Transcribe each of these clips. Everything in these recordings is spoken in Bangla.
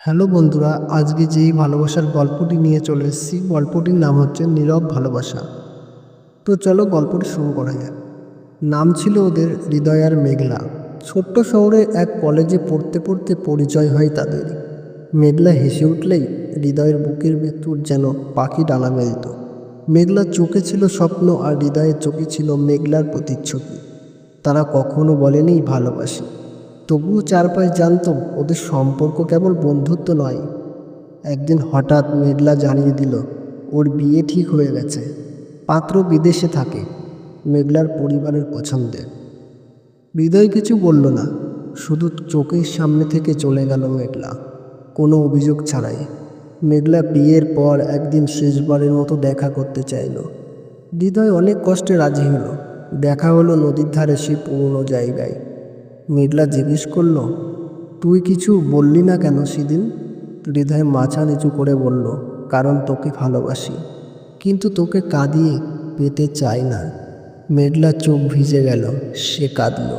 হ্যালো বন্ধুরা, আজকে যেই ভালোবাসার গল্পটি নিয়ে চলে এসেছি, গল্পটির নাম হচ্ছে নীরব ভালোবাসা। তো চলো গল্পটি শুরু করা যাক। নাম ছিল ওদের হৃদয় আর মেঘলা। ছোট্ট শহরে এক কলেজে পড়তে পড়তে পরিচয় হয় তাদের। মেঘলা হেসে উঠলেই হৃদয়ের বুকের ভেতর যেন পাখি ডানা মেলত মেঘলার চোখে ছিল স্বপ্ন আর হৃদয়ের চোখে ছিল মেঘলার প্রতিচ্ছবি। তারা কখনো বলেনি ভালোবাসি। তবুও চারপাশ জানতো ওদের সম্পর্ক কেবল বন্ধুত্ব নয়। একদিন হঠাৎ মেঘলা জানিয়ে দিল, ওর বিয়ে ঠিক হয়ে গেছে। পাত্র বিদেশে থাকে, মেঘলার পরিবারের পছন্দের হৃদয় কিছু বলল না, শুধু চোখের সামনে থেকে চলে গেল মেঘলা। কোনো অভিযোগ ছাড়াই। মেঘলা বিয়ের পর একদিন শেষবারের মতো দেখা করতে চাইল। হৃদয় অনেক কষ্টে রাজি হলো। দেখা হলো নদীর ধারে সেই পুরনো জায়গায়। মেঘলা জিজ্ঞেস করল, তুই কিছু বললি না কেন সেদিন? হৃদয় মাথা নিচু করে বলল, কারণ তোকে ভালোবাসি, কিন্তু তোকে কাঁদিয়ে পেতে চাই না। মেঘলা চোখ ভিজে গেল, সে কাঁদল।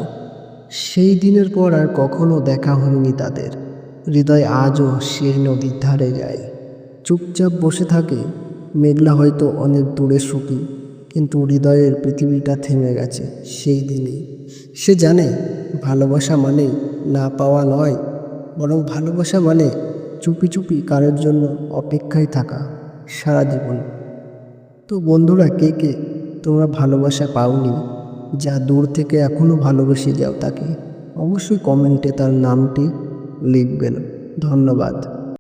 সেই দিনের পর আর কখনো দেখা হয়নি তাদের। হৃদয় আজও সেই নদীর ধারে যায়। চুপচাপ বসে থাকে মেঘলা হয়তো অনেক দূরে সুখী, কিন্তু হৃদয়ের পৃথিবীটা থেমে গেছে সেই দিনেই। সে জানে ভালোবাসা মানে না পাওয়া নয়, বরং ভালোবাসা মানে চুপি চুপি কারোর জন্য অপেক্ষায় থাকা সারা জীবন। তো বন্ধুরা, কে কে তোমরা ভালোবাসা পাওনি যা দূর থেকে এখনও ভালোবেসে যাও তাকে অবশ্যই কমেন্টে তার নামটি লিখবেন। ধন্যবাদ।